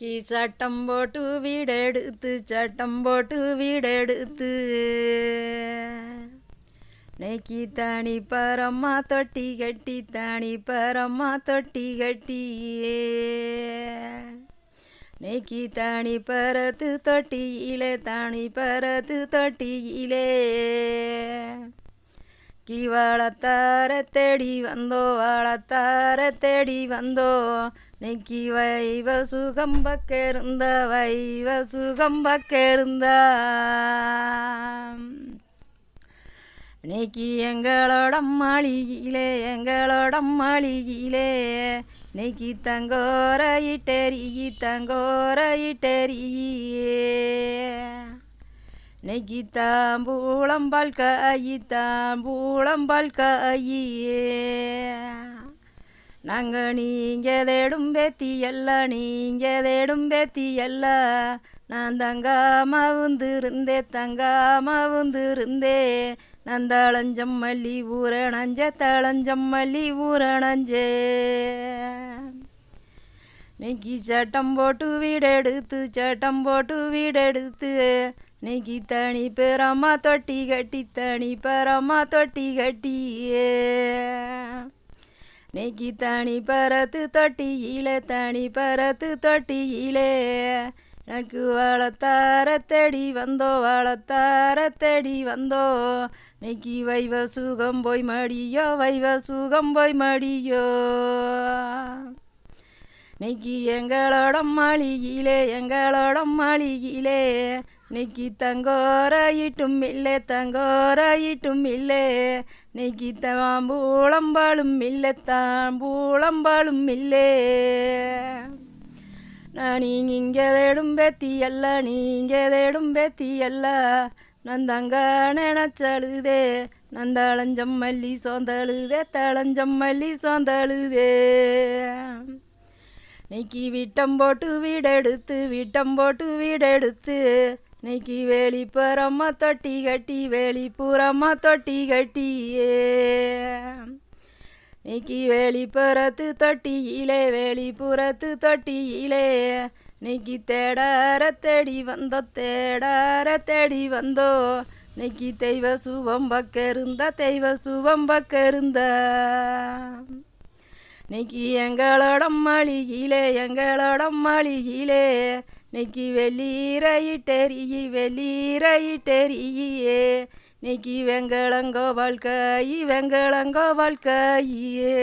கி சட்டம் போட்டு வீடெடுத்து சட்டம் போட்டு வீடெடுத்து. நெக்கி தாணி பரம்மா தொட்டி கட்டி தாணி பரம்மா தொட்டி கட்டியே. நெக்கி தாணி பரத்து தொட்டியிலே தாணி பரத்து தொட்டியிலே. கி வாழத்தார தேடி வந்தோ வாழத்தார தேடி வந்தோ. நெக்கி வைவ சுகம் பக்கேருந்த வைவ சுகம் பக்கேருந்த நெக்கி எங்களோட மாளிகையிலே எங்களோட மாளிகையிலே நெக்கி தங்கோர இட்டெறியி தங்கோர இட்டெறியே நெகித்தாம்பூளம்பால் தாம்பூளம்பால் காயி காயே நாங்கள் நீங்கள் தேடும் பேத்தி எல்லாம் நீங்கள் தேடும் பேத்தி எல்லாம் நான் தங்காம இருந்தே தங்காம இருந்தே நான் தளஞ்சம் மல்லி ஊரணஞ்ச தளஞ்சம் மல்லி ஊரணஞ்சே. நெக்கி சட்டம் போட்டு வீடெடுத்து சட்டம் போட்டு வீடெடுத்து. நெகி தனி பெறம்மா தொட்டி கட்டி தனி பெறம்மா தொட்டி கட்டியே. நெகி தனி பரத்து தொட்டி தொட்டியிலே தனி பரத்து தொட்டி தொட்டியிலே. எனக்கு வாழத்தார தேடி வந்தோ வாழத்தார தேடி வந்தோ. நெக்கி வைவ சுகம் போய் மடியோ வைவ சுகம் போய் மடியோ. நெக்கி எங்களோட மாளிகையிலே எங்களோட மாளிகையிலே நிக்கி தங்கோர இட்டும் இல்லை தங்கோர இட்டும் இல்லை. நெக்கி தாம்பூளம்பாலும் இல்லை தாம்பூளம்பாலும் இல்லை. நான் நீங்க இங்கே தேடும் பேத்தி அல்ல நீங்க தேடும் பேத்தி அல்ல. நான் தங்க நினச்சழுதே நான் தளஞ்சம் மல்லி சோந்தழுதே தளஞ்சம் மல்லி சோந்தழுதே. நெக்கி விட்டம் போட்டு வீடெடுத்து விட்டம் போட்டு வீடெடுத்து நெக்கி வேலிப்புறமா தொட்டி கட்டி வேலிப்புறமா தொட்டி கட்டியே. நெக்கி வேலிப்புறத்து தொட்டியிலே வேலிப்புறத்து தொட்டியிலே. நெய்க்கி தேடார தேடி வந்தோ தேடார தேடி வந்தோ. நெக்கி தெய்வ சுவம் பக்கருந்தா தெய்வ சுவம் பக்க இருந்தா நெக்கி எங்களோட மாளிகையிலே எங்களோட மாளிகையிலே. நெக்கி வெளியிறையிட்டெறியி வெளியிறையிட்டெறியே நெக்கி வெங்களங்கோ வாழ்க்காயி வெங்களங்கோ வாழ்க்கையே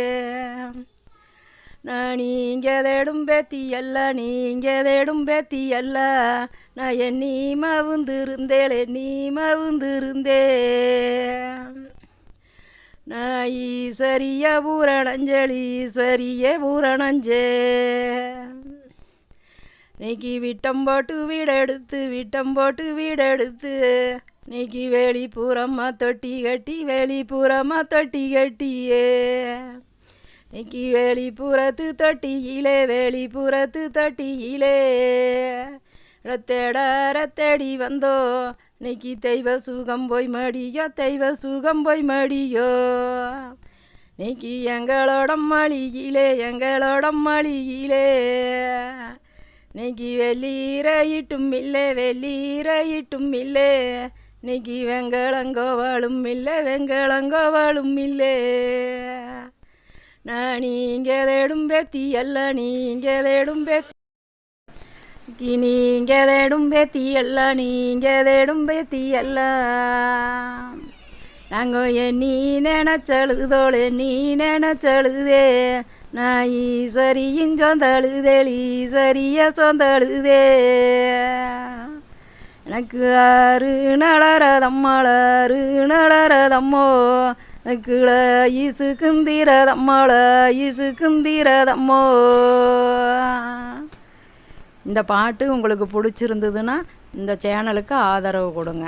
நான் நீங்க தேடும் பேத்தி அல்ல நீங்க தேடும் பேத்தி அல்ல நான் எண்ணி மவுந்திருந்தேன் எண்ணி மவுந்திருந்தே நான் ஈஸ்வரிய பூரணஞ்சலி ஈஸ்வரிய பூரணஞ்சே நீக்கி விட்டம் போட்டு வீடெடுத்து விட்டம் போட்டு வீடெடுத்து. நீக்கி வேலிபுறமா தொட்டி கட்டி வேலிபுறமா தொட்டி கட்டியே. நீக்கி வேலிபுறத்து தொட்டியிலே வேலிபுறத்து தொட்டியிலே. ரத்தேட ரத்தேடி வந்தோ நீக்கி தெய்வ சுகம் போய் மடியோ தெய்வ சுகம் போய் மடியோ. நீக்கி எங்களோட மாளிகையிலே எங்களோட மாளிகையிலே. நீக்கி வெள்ளீரையிட்டும் இல்லை வெள்ளீரையிட்டும் இல்லை. நீக்கி வெங்களங்கோவாளும் இல்லை வெங்களங்கோவாளும் இல்லை. நான் நீங்க தேடும் பேத்தி அல்ல நீங்க தேடும் பேத்தி. நீங்க தேடும் பேத்தி அல்ல நீங்க தேடும் பேத்தி அல்ல. நாங்கள் நீ நினச்சழுதோளே நீ நினச்சழுதே. நான் ஈஸ்வரியின் சொந்தழுதேள் ஈஸ்வரிய சொந்தழுதே. எனக்கு ஆறு நளரதம்மாள் நளரதம்மோ எனக்குள ஈசு குந்திரதம்மாள் ஈசு குந்திரதம்மோ இந்த பாட்டு உங்களுக்கு பிடிச்சிருந்ததுன்னா இந்த சேனலுக்கு ஆதரவு கொடுங்க.